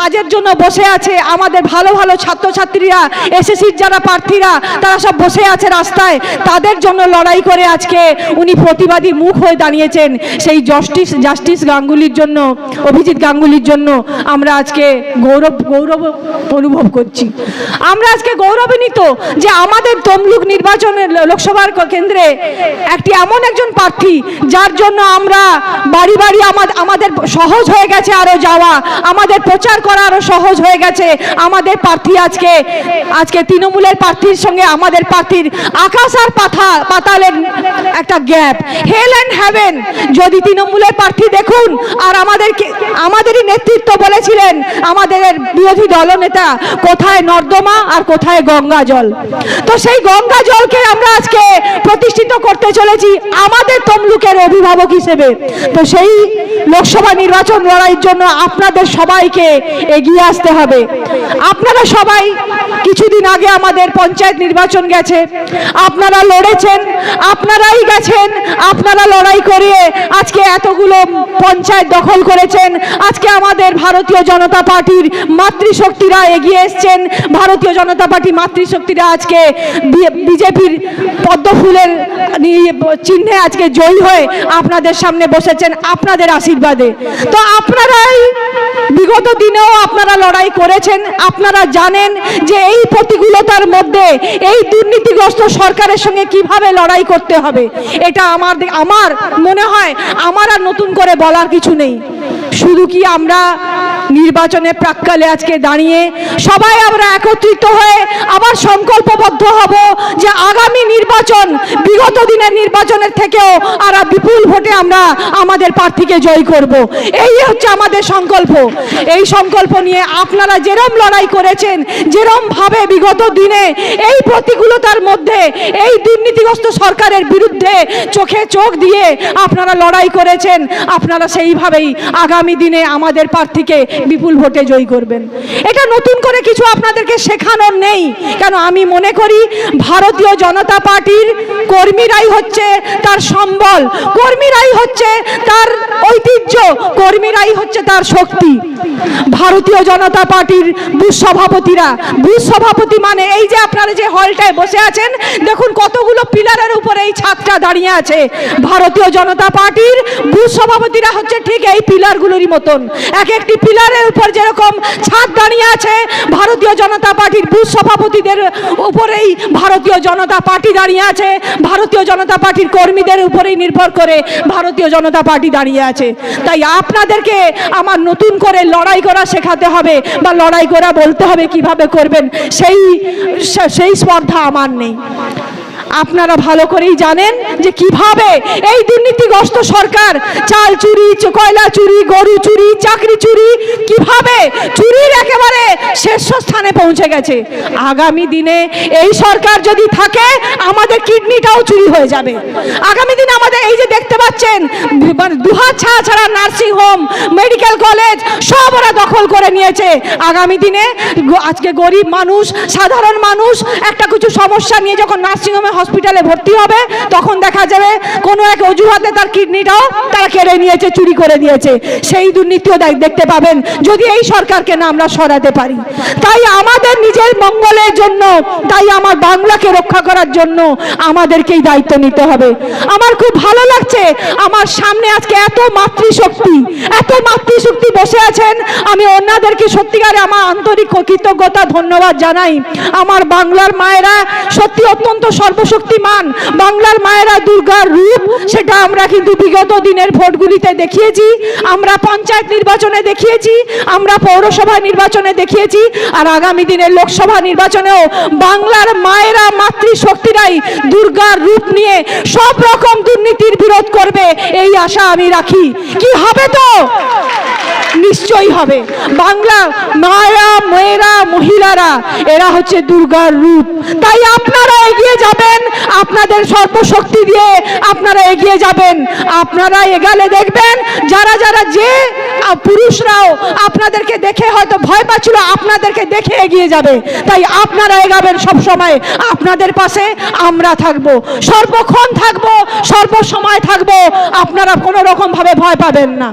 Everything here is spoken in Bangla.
কাজের জন্য বসে আছে। আমাদের ভালো ভালো ছাত্রছাত্রীরা এসএসসির যারা প্রার্থীরা, তারা সব বসে আছে রাস্তায়। তাদের জন্য লড়াই করে আজকে উনি প্রতিবাদী মুখ হয়ে দাঁড়িয়েছেন। সেই জাস্টিস জাস্টিস গাঙ্গুলির জন্য, অভিজিৎ গাঙ্গুলির জন্য আমরা আজকে গৌরব গৌরব অনুভব করছি। আমরা আজকে গৌরবান্বিত যে আমাদের তমলুক নির্বাচনের লোকসভার কেন্দ্রে একটি এমন একজন প্রার্থী, যার জন্য আমরা বাড়ি বাড়ি আমাদের সহজ হয়ে গেছে আরও যাওয়া। আমাদের প্রচার করা আরও সহজ হয়ে গেছে। আমাদের প্রার্থী আজকে আজকে তৃণমূলের প্রার্থীর সঙ্গে আমাদের প্রার্থীর আকাশ আর পাথা, পাতালের একটা গ্যাপ। হেল অ্যান্ড হ্যাভেন যদি তৃণমূলের প্রার্থী দেখুন, আর আমাদেরকে, আমাদেরই নেতৃত্ব বলেছিলেন, আমাদের বিরোধী দলনেতা, কোথায় নর্দমা আর কোথায় গঙ্গা জল? তো সেই গঙ্গা জলকে আমরা আজকে প্রতিষ্ঠিত করতে চলেছি আমাদের তমলুকের অভিভাবক হিসেবে। তো সেই লোকসভা নির্বাচন লড়াইয়ের জন্য আপনাদের সবাইকে এগিয়ে আসতে হবে। আপনারা সবাই কিছুদিন আগে আমাদের পঞ্চায়েত নির্বাচন গেছে। আপনারা লড়েছেন, আপনারাই গেছেন, আপনারা লড়াই করিয়ে আজকে এতগুলো পঞ্চায়েত দখল করেছেন। আজকে আমাদের ভারতীয় জনতা পার্টির মাতৃশক্তিরা এগিয়ে এসছেন। ভারতীয় জনতা পার্টি মাতৃশক্তিরা আজকে বিজেপির পদ্মফুলের চিহ্নে আজকে জয়ী হয়ে আপনাদের সামনে বসেছেন, আপনাদের আশীর্বাদে। তো আপনারাই বিগত দিনেও আপনারা লড়াই করেছেন, আপনারা জানেন যে এই প্রতিকূলতার মধ্যে এই দুর্নীতিগ্রস্ত সরকারের সঙ্গে কীভাবে লড়াই করতে হবে। এটা আমার আমার মনে হয়, আমার আর নতুন করে বলার কিছু নেই। শুধু কি আমরা নির্বাচনের প্রাককালে আজকে দাঁড়িয়ে সবাই আমরা একত্রিত হয়ে আবার সংকল্পবদ্ধ হব যে আগামী নির্বাচন, বিগত দিনের নির্বাচনের থেকেও আর বিপুল ভোটে আমরা আমাদের প্রার্থীকে জয় করব। এই হচ্ছে আমাদের সংকল্প। এই সংকল্প নিয়ে আপনারা যেরম লড়াই করেছেন, যেরম ভাবে বিগত দিনে এই প্রতিকূলতার মধ্যে, এই দুর্নীতিগ্রস্ত সরকারের বিরুদ্ধে চোখে চোখ দিয়ে আপনারা লড়াই করেছেন, আপনারা সেইভাবেই আগামী দিনে আমাদের প্রার্থীকে বিপুল ভোটে জয়ী করবেন। এটা নতুন করে কিছু আপনাদেরকে শেখানোর নেই। কেন আমি মনে করি ভারতীয় জনতা পার্টির কর্মীরাই হচ্ছে তার সম্বল, কর্মীরাই হচ্ছে তার ঐতিহ্য, কর্মীরাই হচ্ছে তার শক্তি। ভারতীয় জনতা পার্টির বুথ সভাপতিরা বুথ সভাপতি মানে এই যে আপনারা যে হলটায় বসে আছেন, দেখুন কতগুলো পিলারের উপরে এই ছাদটা দাঁড়িয়ে আছে। ভারতীয় জনতা পার্টির বুথ সভাপতিরা হচ্ছে ঠিক এই পিলারগুলোরই মতন। এক একটি পিলারের উপর যেরকম ছাদ দাঁড়িয়ে আছে, ভারতীয় জনতা পার্টির বুথ সভাপতিদের উপরেই ভারতীয় জনতা পার্টি দাঁড়িয়ে আছে, ভারতীয় জনতা পার্টির কর্মীদের উপরেই নির্ভর করে ভারতীয় জনতা পার্টি দাঁড়িয়ে আছে। তাই আপনাদেরকে আমার নতুন করে লড়াই করা শেখাতে হবে বা লড়াই করা বলতে হবে কীভাবে করবেন, সেই সেই স্পর্ধা আমার নেই। আপনারা ভালো করেই জানেন যে কীভাবে এই দুর্নীতিগ্রস্ত সরকার, চাল চুরি কয়লা চুরি, গরু চুরি, চাকরি চুরি, কীভাবে চুরির একেবারে শীর্ষস্থানে পৌঁছে গেছে। আগামী দিনে এই সরকার যদি থাকে, আমাদের কিডনিটাও চুরি হয়ে যাবে। আগামী দিনে আমাদের এই যে দেখতে পাচ্ছেন মানে দুহাত ছাড়া ছাড়া নার্সিং হোম, মেডিকেল কলেজ, সব ওরা দখল করে নিয়েছে। আগামী দিনে আজকে গরিব মানুষ, সাধারণ মানুষ, একটা কিছু সমস্যা নিয়ে যখন নার্সিংহোমে হসপিটালে ভর্তি হবে, তখন দেখা যাবে কোনো এক অজুহাতে তার কিডনিটাও তারা কেড়ে নিয়েছে, চুরি করে দিয়েছে সেই দুর্নীতিও দেখ- দেখতে পাবেন, যদি এই সরকারকে না আমরা সরাতে পারি। তাই আমাদের নিজের মঙ্গলের জন্য, তাই আমার বাংলাকে রক্ষা করার জন্য আমাদেরকেই দায়িত্ব নিতে হবে। আমার খুব ভালো লাগছে, আমার সামনে আজকে এত মাতৃশক্তি এত মাতৃশক্তি বসে আছেন, আমি অন্যদেরকে সত্যিকারে আমার আন্তরিক কৃতজ্ঞতা, ধন্যবাদ জানাই। আমার বাংলার মায়েরা সত্যি অত্যন্ত সর্বশক্তিমান। বাংলার মায়েরা দুর্গার রূপ, সেটা আমরা কিন্তু বিগত দিনের ভোটগুলিতে দেখিয়েছি। আমরা পঞ্চায়েত নির্বাচনে দেখিয়েছি, আমরা পৌরসভা নির্বাচনে দেখিয়েছি, আর আগামী দিনের লোকসভা নির্বাচনেও বাংলার মায়েরা মাতৃশক্তিরাই দুর্গার রূপ নিয়ে সব রকম দুর্নীতির বিরোধ করবে, এই আশা আমি রাখি। কি হবে তো? নিশ্চয়ই হবে। বাংলা মায়েরা, মেয়েরা, মহিলারা, এরা হচ্ছে দুর্গার রূপ। তাই আপনারা এগিয়ে যাবেন, আপনাদের সর্বশক্তি দিয়ে আপনারা এগিয়ে যাবেন। আপনারা এগালে দেখবেন, যারা যারা যে পুরুষরাও আপনাদেরকে দেখে হয়তো ভয় পাচ্ছিল, আপনাদেরকে দেখে এগিয়ে যাবে। তাই আপনারা এগাবেন সব সময় আপনাদের পাশে আমরা থাকব। সর্বক্ষণ থাকব, সর্বসময় থাকব, আপনারা কোনো রকম ভাবে ভয় পাবেন না।